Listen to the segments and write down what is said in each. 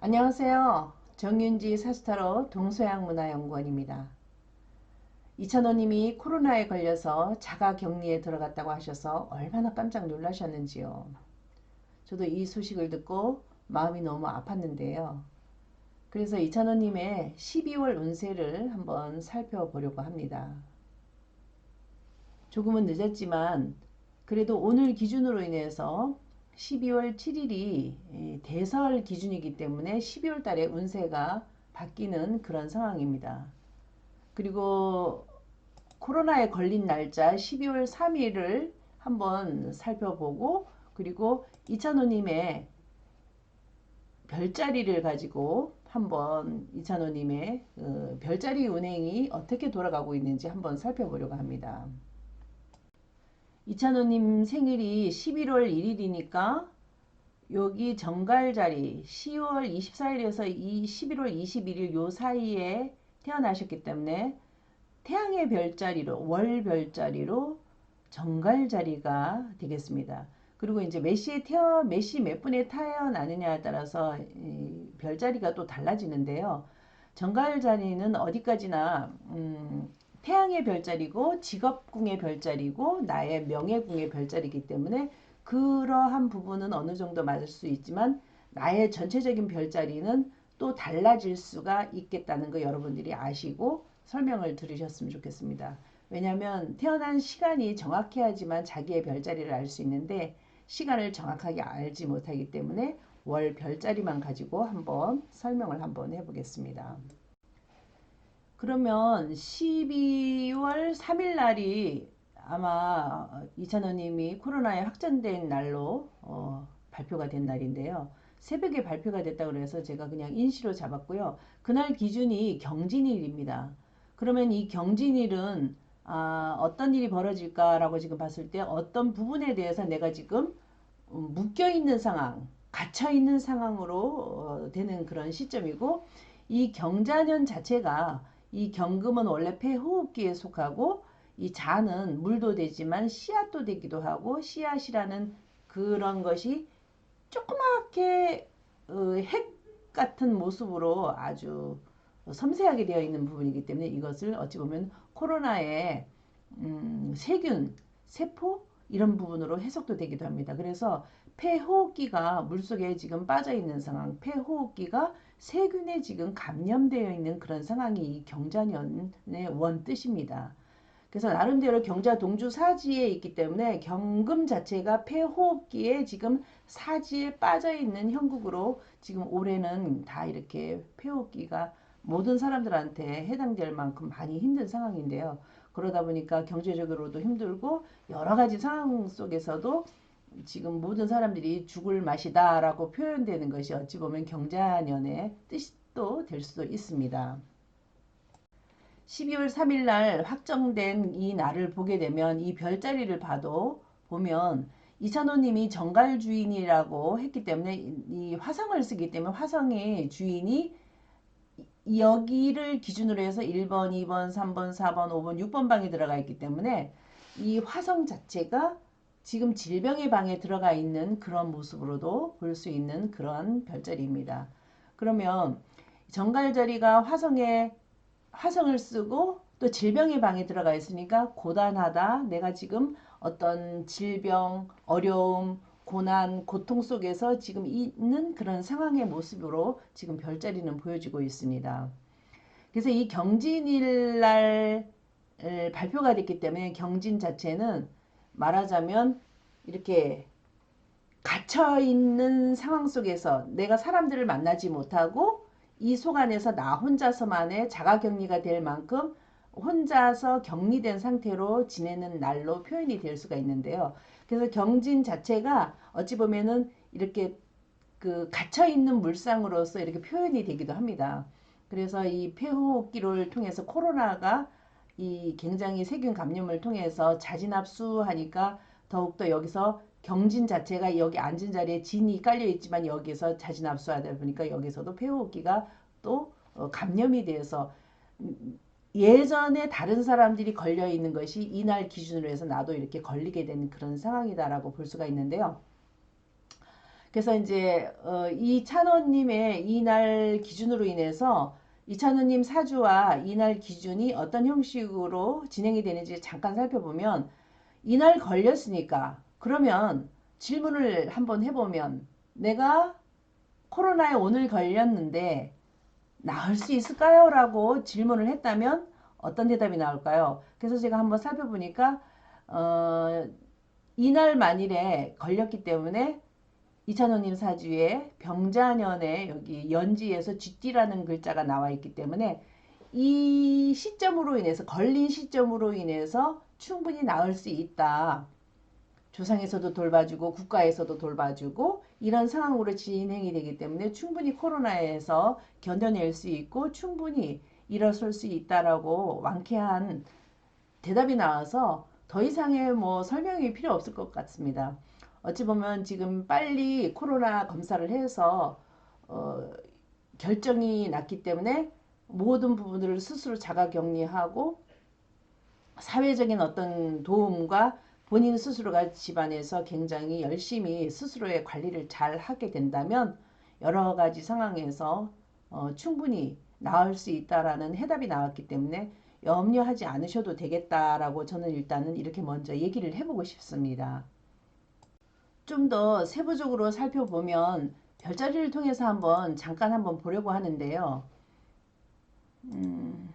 안녕하세요. 정윤지 사스타로 동서양 문화연구원입니다. 이찬호님이 코로나에 걸려서 자가격리에 들어갔다고 하셔서 얼마나 깜짝 놀라셨는지요. 저도 이 소식을 듣고 마음이 너무 아팠는데요. 그래서 이찬호님의 12월 운세를 한번 살펴보려고 합니다. 조금은 늦었지만 그래도 오늘 기준으로 인해서 12월 7일이 대설 기준이기 때문에 12월 달에 운세가 바뀌는 그런 상황입니다. 그리고 코로나에 걸린 날짜 12월 3일을 한번 살펴보고 그리고 이찬호님의 별자리를 가지고 한번 이찬호님의 그 별자리 운행이 어떻게 돌아가고 있는지 한번 살펴보려고 합니다. 이찬호님 생일이 11월 1일이니까 여기 정갈자리 10월 24일에서 이 11월 21일 요 사이에 태어나셨기 때문에 태양의 별자리로 월 별자리로 정갈자리가 되겠습니다. 그리고 이제 몇 시에 태어 몇 시 몇 분에 태어나느냐에 따라서 별자리가 또 달라지는데요. 정갈자리는 어디까지나 음, 태양의 별자리고 직업궁의 별자리고 나의 명예궁의 별자리이기 때문에 그러한 부분은 어느 정도 맞을 수 있지만 나의 전체적인 별자리는 또 달라질 수가 있겠다는 거 여러분들이 아시고 설명을 들으셨으면 좋겠습니다. 왜냐하면 태어난 시간이 정확해야지만 자기의 별자리를 알 수 있는데 시간을 정확하게 알지 못하기 때문에 월 별자리만 가지고 한번 설명을 한번 해보겠습니다. 그러면 12월 3일 날이 아마 이찬호님이 코로나에 확진된 날로 어, 발표가 된 날인데요. 새벽에 발표가 됐다고 해서 제가 그냥 인시로 잡았고요. 그날 기준이 경진일입니다. 그러면 이 경진일은 아, 어떤 일이 벌어질까라고 지금 봤을 때 어떤 부분에 대해서 내가 지금 묶여 있는 상황, 갇혀 있는 상황으로 어, 되는 그런 시점이고 이 경자년 자체가 이 경금은 원래 폐호흡기에 속하고 이 자는 물도 되지만 씨앗도 되기도 하고 씨앗이라는 그런 것이 조그맣게 어, 핵 같은 모습으로 아주 섬세하게 되어 있는 부분이기 때문에 이것을 어찌 보면 코로나의 음, 세균, 세포 이런 부분으로 해석도 되기도 합니다. 그래서 폐호흡기가 물속에 지금 빠져 있는 상황, 폐호흡기가 세균에 지금 감염되어 있는 그런 상황이 이 경자년의 원 뜻입니다. 그래서 나름대로 경자 동주 사지에 있기 때문에 경금 자체가 폐호흡기에 지금 사지에 빠져 있는 형국으로 지금 올해는 다 이렇게 폐호흡기가 모든 사람들한테 해당될 만큼 많이 힘든 상황인데요. 그러다 보니까 경제적으로도 힘들고 여러 가지 상황 속에서도 지금 모든 사람들이 죽을 맛이다 라고 표현되는 것이 어찌 보면 경자년의 뜻도 될 수도 있습니다. 12월 3일 날 확정된 이 날을 보게 되면 이 별자리를 봐도 보면 이찬호님이 정갈 주인이라고 했기 때문에 이 화성을 쓰기 때문에 화성의 주인이 여기를 기준으로 해서 1번, 2번, 3번, 4번, 5번, 6번 방에 들어가 있기 때문에 이 화성 자체가 지금 질병의 방에 들어가 있는 그런 모습으로도 볼 수 있는 그런 별자리입니다. 그러면 정갈자리가 화성에 화성을 쓰고 또 질병의 방에 들어가 있으니까 고단하다. 내가 지금 어떤 질병, 어려움, 고난, 고통 속에서 지금 있는 그런 상황의 모습으로 지금 별자리는 보여지고 있습니다. 그래서 이 경진일 날 발표가 됐기 때문에 경진 자체는 말하자면 이렇게 갇혀 있는 상황 속에서 내가 사람들을 만나지 못하고 이 속 안에서 나 혼자서만의 자가격리가 될 만큼 혼자서 격리된 상태로 지내는 날로 표현이 될 수가 있는데요. 그래서 경진 자체가 어찌 보면은 이렇게 그 갇혀 있는 물상으로서 이렇게 표현이 되기도 합니다. 그래서 이 폐호흡기를 통해서 코로나가 이 굉장히 세균 감염을 통해서 자진압수하니까 더욱더 여기서 경진 자체가 여기 앉은 자리에 진이 깔려 있지만 여기서 자진압수하다 보니까 여기서도 폐호흡기가 또 어, 감염이 되어서 예전에 다른 사람들이 걸려 있는 것이 이날 기준으로 해서 나도 이렇게 걸리게 된 그런 상황이다라고 볼 수가 있는데요. 그래서 이제 어, 이찬원님의 이날 기준으로 인해서 이찬원님 사주와 이날 기준이 어떤 형식으로 진행이 되는지 잠깐 살펴보면 이날 걸렸으니까 그러면 질문을 한번 해보면 내가 코로나에 오늘 걸렸는데 나을 수 있을까요? 라고 질문을 했다면 어떤 대답이 나올까요? 그래서 제가 한번 살펴보니까 어, 이날 만일에 걸렸기 때문에 이찬호님 사주에 병자년에 여기 연지에서 쥐띠라는 글자가 나와 있기 때문에 이 시점으로 인해서 걸린 시점으로 인해서 충분히 나을 수 있다. 조상에서도 돌봐주고 국가에서도 돌봐주고 이런 상황으로 진행이 되기 때문에 충분히 코로나에서 견뎌낼 수 있고 충분히 일어설 수 있다라고 완쾌한 대답이 나와서 더 이상의 뭐 설명이 필요 없을 것 같습니다. 어찌 보면 지금 빨리 코로나 검사를 해서 어, 결정이 났기 때문에 모든 부분들을 스스로 자가격리하고 사회적인 어떤 도움과 본인 스스로가 집안에서 굉장히 열심히 스스로의 관리를 잘 하게 된다면 여러 가지 상황에서 어, 충분히 나을 수 있다라는 해답이 나왔기 때문에 염려하지 않으셔도 되겠다라고 저는 일단은 이렇게 먼저 얘기를 해보고 싶습니다. 좀 더 세부적으로 살펴보면 별자리를 통해서 한번 잠깐 한번 보려고 하는데요. 음,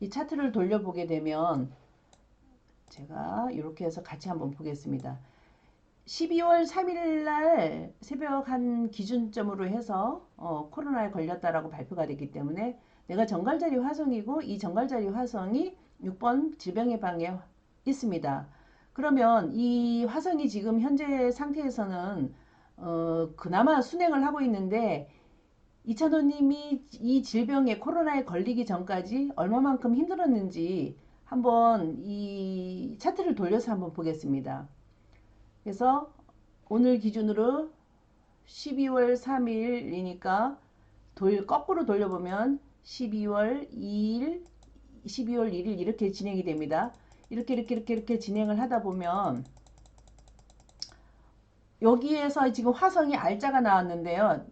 이 차트를 돌려보게 되면 제가 이렇게 해서 같이 한번 보겠습니다. 12월 3일 날 새벽 한 기준점으로 해서 어, 코로나에 걸렸다라고 발표가 됐기 때문에 내가 정갈자리 화성이고 이 정갈자리 화성이 6번 질병의 방에 있습니다. 그러면 이 화성이 지금 현재 상태에서는 어, 그나마 순행을 하고 있는데 이찬호님이 이 질병에 코로나에 걸리기 전까지 얼마만큼 힘들었는지 한번 이 차트를 돌려서 한번 보겠습니다. 그래서 오늘 기준으로 12월 3일이니까 돌 거꾸로 돌려보면 12월 2일, 12월 1일 이렇게 진행이 됩니다. 이렇게 이렇게 이렇게 이렇게 진행을 하다 보면 여기에서 지금 화성이 알자가 나왔는데요.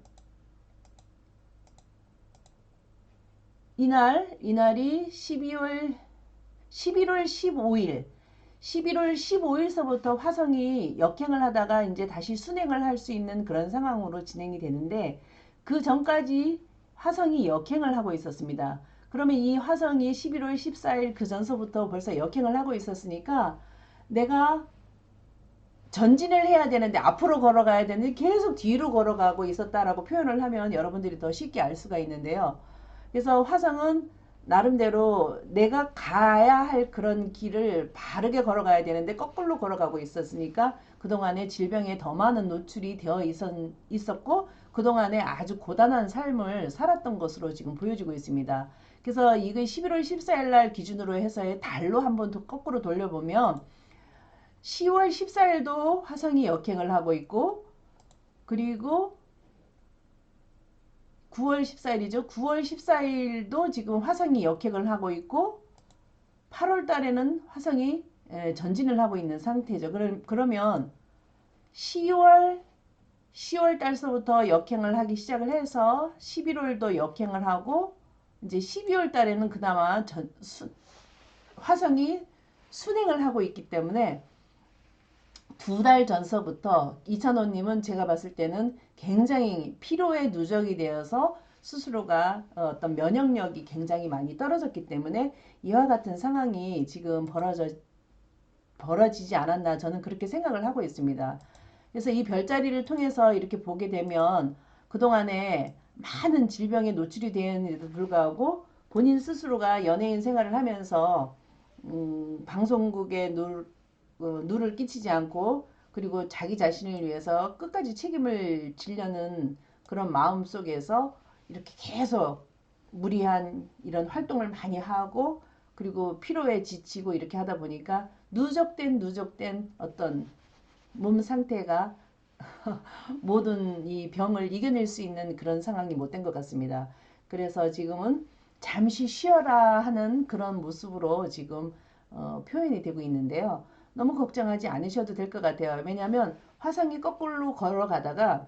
이날 이날이 12월 11월 15일 11월 15일서부터 화성이 역행을 하다가 이제 다시 순행을 할 수 있는 그런 상황으로 진행이 되는데 그 전까지 화성이 역행을 하고 있었습니다. 그러면 이 화성이 11월 14일 그 전서부터 벌써 역행을 하고 있었으니까 내가 전진을 해야 되는데 앞으로 걸어가야 되는데 계속 뒤로 걸어가고 있었다라고 표현을 하면 여러분들이 더 쉽게 알 수가 있는데요. 그래서 화성은 나름대로 내가 가야 할 그런 길을 바르게 걸어가야 되는데 거꾸로 걸어가고 있었으니까 그동안에 질병에 더 많은 노출이 되어 있었, 고 그동안에 아주 고단한 삶을 살았던 것으로 지금 보여지고 있습니다. 그래서 이게 11월 14일 날 기준으로 해서의 달로 한번 거꾸로 돌려보면 10월 14일도 화성이 역행을 하고 있고 그리고 9월 14일이죠. 9월 14일도 지금 화성이 역행을 하고 있고 8월 달에는 화성이 전진을 하고 있는 상태죠. 그러면 10월 10월 달서부터 역행을 하기 시작을 해서 11월도 역행을 하고 이제 12월 달에는 그나마 전, 수, 화성이 순행을 하고 있기 때문에 두 달 전서부터 이찬호님은 제가 봤을 때는 굉장히 피로에 누적이 되어서 스스로가 어떤 면역력이 굉장히 많이 떨어졌기 때문에 이와 같은 상황이 지금 벌어져, 벌어지지 않았나 저는 그렇게 생각을 하고 있습니다. 그래서 이 별자리를 통해서 이렇게 보게 되면 그동안에 많은 질병에 노출이 되었는데도 불구하고 본인 스스로가 연예인 생활을 하면서 음, 방송국에 누, 어, 누를 끼치지 않고 그리고 자기 자신을 위해서 끝까지 책임을 지려는 그런 마음 속에서 이렇게 계속 무리한 이런 활동을 많이 하고 그리고 피로에 지치고 이렇게 하다 보니까 누적된 누적된 어떤 몸 상태가 모든 이 병을 이겨낼 수 있는 그런 상황이 못 된 것 같습니다. 그래서 지금은 잠시 쉬어라 하는 그런 모습으로 지금 어, 표현이 되고 있는데요. 너무 걱정하지 않으셔도 될 것 같아요. 왜냐하면 화성이 거꾸로 걸어가다가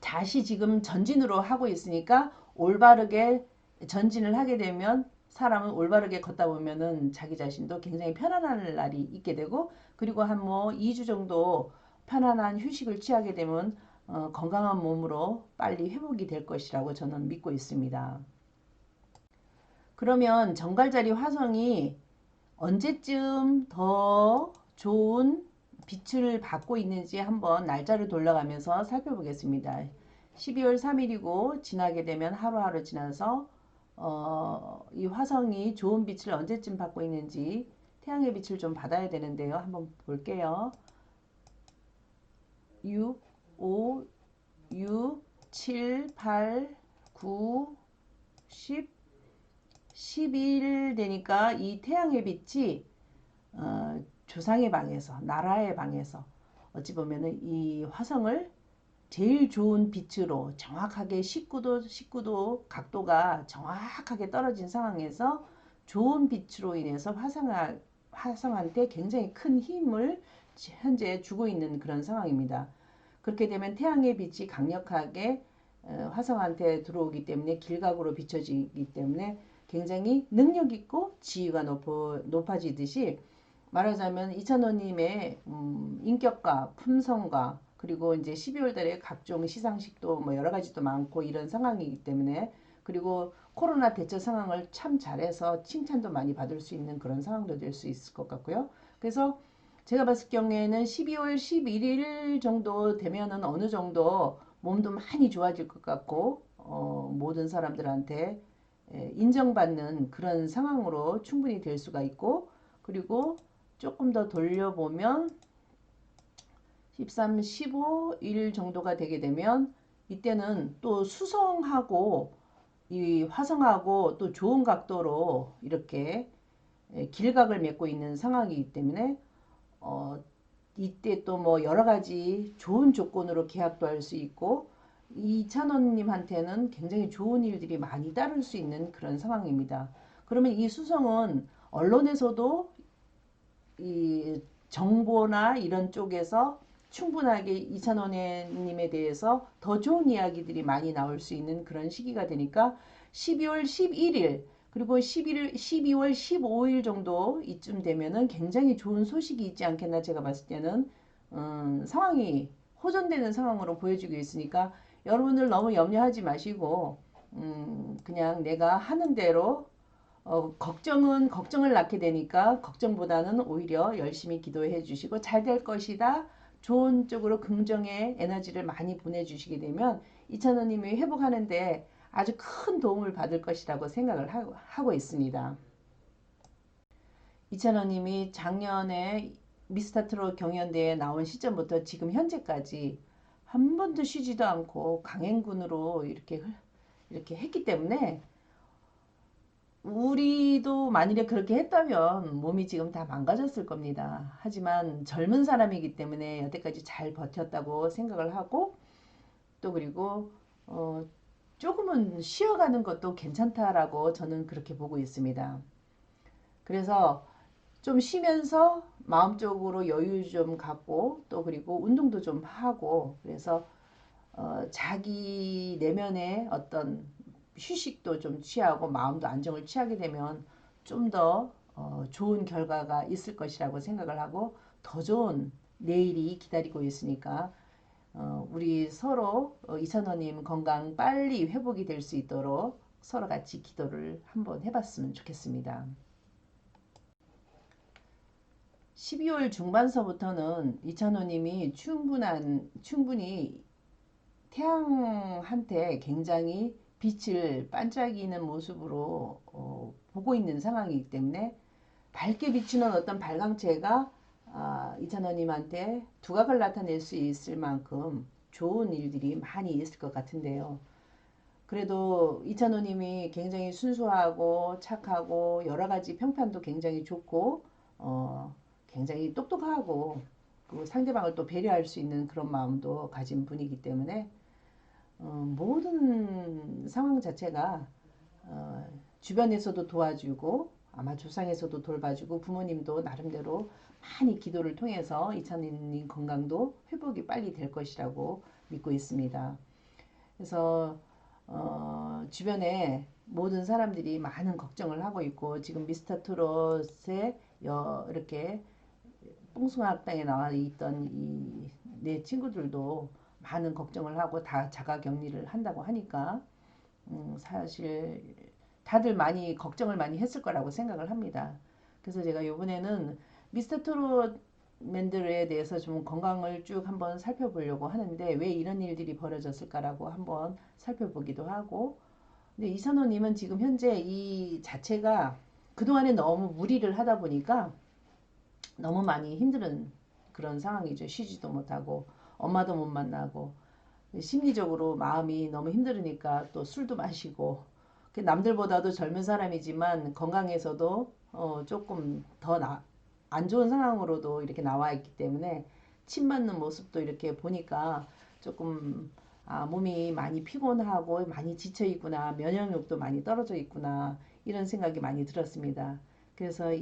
다시 지금 전진으로 하고 있으니까 올바르게 전진을 하게 되면 사람은 올바르게 걷다 보면은 자기 자신도 굉장히 편안한 날이 있게 되고 그리고 한 뭐 2주 정도 편안한 휴식을 취하게 되면 어, 건강한 몸으로 빨리 회복이 될 것이라고 저는 믿고 있습니다. 그러면 정갈자리 화성이 언제쯤 더 좋은 빛을 받고 있는지 한번 날짜를 돌려가면서 살펴보겠습니다. 12월 3일이고 지나게 되면 하루하루 지나서 어, 이 화성이 좋은 빛을 언제쯤 받고 있는지 태양의 빛을 좀 받아야 되는데요. 한번 볼게요. 6, 5, 6, 7, 8, 9, 10, 11 되니까 이 태양의 빛이 어, 조상의 방에서 나라의 방에서 어찌 보면은 이 화성을 제일 좋은 빛으로 정확하게 19도 19도 각도가 정확하게 떨어진 상황에서 좋은 빛으로 인해서 화성한, 화성한테 굉장히 큰 힘을 현재 주고 있는 그런 상황입니다. 그렇게 되면 태양의 빛이 강력하게 어, 화성한테 들어오기 때문에 길각으로 비춰지기 때문에 굉장히 능력 있고 지위가 높아, 높아지듯이 말하자면 이찬호님의 음, 인격과 품성과 그리고 이제 12월 달에 각종 시상식도 뭐 여러 가지도 많고 이런 상황이기 때문에 그리고 코로나 대처 상황을 참 잘해서 칭찬도 많이 받을 수 있는 그런 상황도 될 수 있을 것 같고요. 그래서 제가 봤을 경우에는 12월 11일 정도 되면은 어느 정도 몸도 많이 좋아질 것 같고 어, 모든 사람들한테 인정받는 그런 상황으로 충분히 될 수가 있고 그리고 조금 더 돌려보면 13, 15일 정도가 되게 되면 이때는 또 수성하고 이 화성하고 또 좋은 각도로 이렇게 길각을 맺고 있는 상황이기 때문에 어 이때 또 뭐 여러 가지 좋은 조건으로 계약도 할 수 있고 이찬원님한테는 굉장히 좋은 일들이 많이 따를 수 있는 그런 상황입니다. 그러면 이 수성은 언론에서도 이 정보나 이런 쪽에서 충분하게 이찬원님에 대해서 더 좋은 이야기들이 많이 나올 수 있는 그런 시기가 되니까 12월 11일 그리고 11일, 12월 15일 정도 이쯤 되면은 굉장히 좋은 소식이 있지 않겠나 제가 봤을 때는 음, 상황이 호전되는 상황으로 보여지고 있으니까 여러분들 너무 염려하지 마시고 음, 그냥 내가 하는 대로 어, 걱정은 걱정을 낳게 되니까 걱정보다는 오히려 열심히 기도해 주시고 잘 될 것이다. 좋은 쪽으로 긍정의 에너지를 많이 보내주시게 되면 이찬원님이 회복하는데 아주 큰 도움을 받을 것이라고 생각을 하고, 있습니다. 이찬원님이 작년에 미스터트롯 경연대회에 나온 시점부터 지금 현재까지 한 번도 쉬지도 않고 강행군으로 이렇게 이렇게 했기 때문에 우리도 만일에 그렇게 했다면 몸이 지금 다 망가졌을 겁니다. 하지만 젊은 사람이기 때문에 여태까지 잘 버텼다고 생각을 하고 또 그리고 어 조금은 쉬어가는 것도 괜찮다라고 저는 그렇게 보고 있습니다. 그래서 좀 쉬면서 마음적으로 여유 좀 갖고 또 그리고 운동도 좀 하고 그래서 어 자기 내면의 어떤 휴식도 좀 취하고 마음도 안정을 취하게 되면 좀더 어 좋은 결과가 있을 것이라고 생각을 하고 더 좋은 내일이 기다리고 있으니까 어 우리 서로 어 이찬호님 건강 빨리 회복이 될 수 있도록 서로 같이 기도를 한번 해봤으면 좋겠습니다. 12월 중반서부터는 이찬호님이 충분한 충분히 태양한테 굉장히 빛을 반짝이는 모습으로 어, 보고 있는 상황이기 때문에 밝게 비추는 어떤 발광체가 아, 이찬호님한테 두각을 나타낼 수 있을 만큼 좋은 일들이 많이 있을 것 같은데요. 그래도 이찬호님이 굉장히 순수하고 착하고 여러 가지 평판도 굉장히 좋고 어, 굉장히 똑똑하고 그 상대방을 또 배려할 수 있는 그런 마음도 가진 분이기 때문에 어, 모든 상황 자체가 어, 주변에서도 도와주고 아마 조상에서도 돌봐주고 부모님도 나름대로 많이 기도를 통해서 이찬님 건강도 회복이 빨리 될 것이라고 믿고 있습니다. 그래서 어, 주변에 모든 사람들이 많은 걱정을 하고 있고 지금 미스터 트롯에 여, 이렇게 뽕숭아 학당에 나와 있던 이 내 친구들도 많은 걱정을 하고 다 자가 격리를 한다고 하니까 음, 사실 다들 많이 걱정을 많이 했을 거라고 생각을 합니다. 그래서 제가 이번에는 미스터 트롯 맨들에 대해서 좀 건강을 쭉 한번 살펴보려고 하는데 왜 이런 일들이 벌어졌을까라고 한번 살펴보기도 하고 근데 이선호님은 지금 현재 이 자체가 그동안에 너무 무리를 하다 보니까 너무 많이 힘든 그런 상황이죠. 쉬지도 못하고 엄마도 못 만나고 심리적으로 마음이 너무 힘들으니까 또 술도 마시고 남들보다도 젊은 사람이지만 건강에서도 어 조금 더 안 좋은 상황으로도 이렇게 나와 있기 때문에 침 맞는 모습도 이렇게 보니까 조금 아, 몸이 많이 피곤하고 많이 지쳐 있구나 면역력도 많이 떨어져 있구나 이런 생각이 많이 들었습니다. 그래서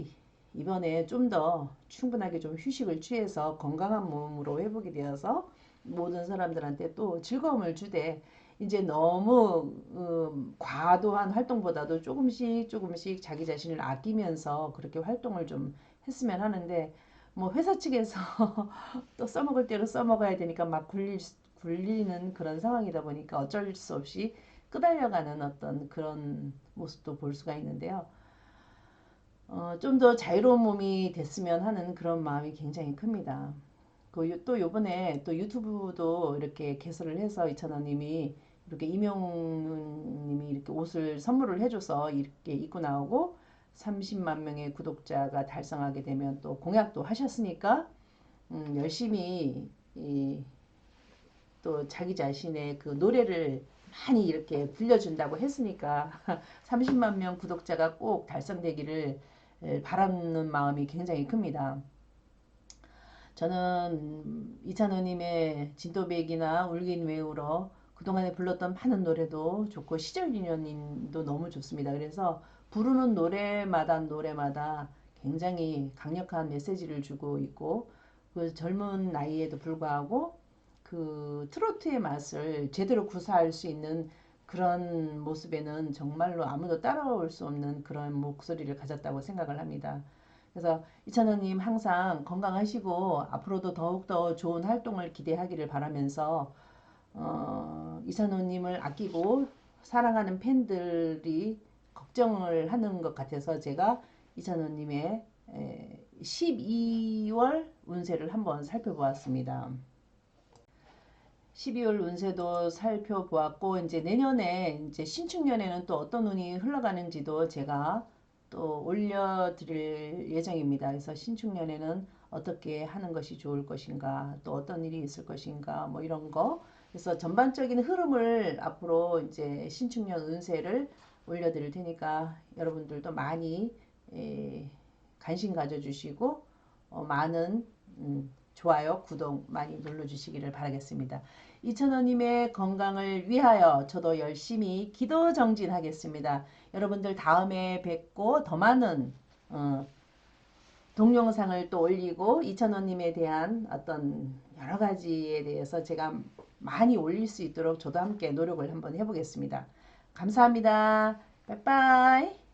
이번에 좀 더 충분하게 좀 휴식을 취해서 건강한 몸으로 회복이 되어서 모든 사람들한테 또 즐거움을 주되 이제 너무 음, 과도한 활동보다도 조금씩 조금씩 자기 자신을 아끼면서 그렇게 활동을 좀 했으면 하는데 뭐 회사 측에서 또 써먹을 대로 써먹어야 되니까 막 굴릴, 굴리는 그런 상황이다 보니까 어쩔 수 없이 끄달려가는 어떤 그런 모습도 볼 수가 있는데요. 어, 좀 더 자유로운 몸이 됐으면 하는 그런 마음이 굉장히 큽니다. 그 또 요번에 또 유튜브도 이렇게 개설을 해서 이찬원님이 이렇게 이명님이 이렇게 옷을 선물을 해줘서 이렇게 입고 나오고 30만 명의 구독자가 달성하게 되면 또 공약도 하셨으니까 음, 열심히 이, 또 자기 자신의 그 노래를 많이 이렇게 불려준다고 했으니까 30만 명 구독자가 꼭 달성되기를 바라는 마음이 굉장히 큽니다. 저는 이찬호님의 진도백이나 울긴 왜 울어 그동안에 불렀던 많은 노래도 좋고 시절 인연님도 너무 좋습니다. 그래서 부르는 노래마다 노래마다 굉장히 강력한 메시지를 주고 있고 그 젊은 나이에도 불구하고 그 트로트의 맛을 제대로 구사할 수 있는 그런 모습에는 정말로 아무도 따라올 수 없는 그런 목소리를 가졌다고 생각을 합니다. 그래서 이찬원님 항상 건강하시고 앞으로도 더욱더 좋은 활동을 기대하기를 바라면서 어, 이찬원님을 아끼고 사랑하는 팬들이 걱정을 하는 것 같아서 제가 이찬원님의 12월 운세를 한번 살펴보았습니다. 12월 운세도 살펴보았고 이제 내년에 이제 신축년에는 또 어떤 운이 흘러가는지도 제가 또 올려드릴 예정입니다. 그래서 신축년에는 어떻게 하는 것이 좋을 것인가, 또 어떤 일이 있을 것인가, 뭐 이런 거. 그래서 전반적인 흐름을 앞으로 이제 신축년 운세를 올려드릴 테니까 여러분들도 많이 에, 관심 가져주시고 어, 많은 음, 좋아요, 구독 많이 눌러주시기를 바라겠습니다. 이천원님의 건강을 위하여 저도 열심히 기도 정진하겠습니다. 여러분들 다음에 뵙고 더 많은 어, 동영상을 또 올리고 이천원님에 대한 어떤 여러 가지에 대해서 제가 많이 올릴 수 있도록 저도 함께 노력을 한번 해보겠습니다. 감사합니다. 빠이빠이.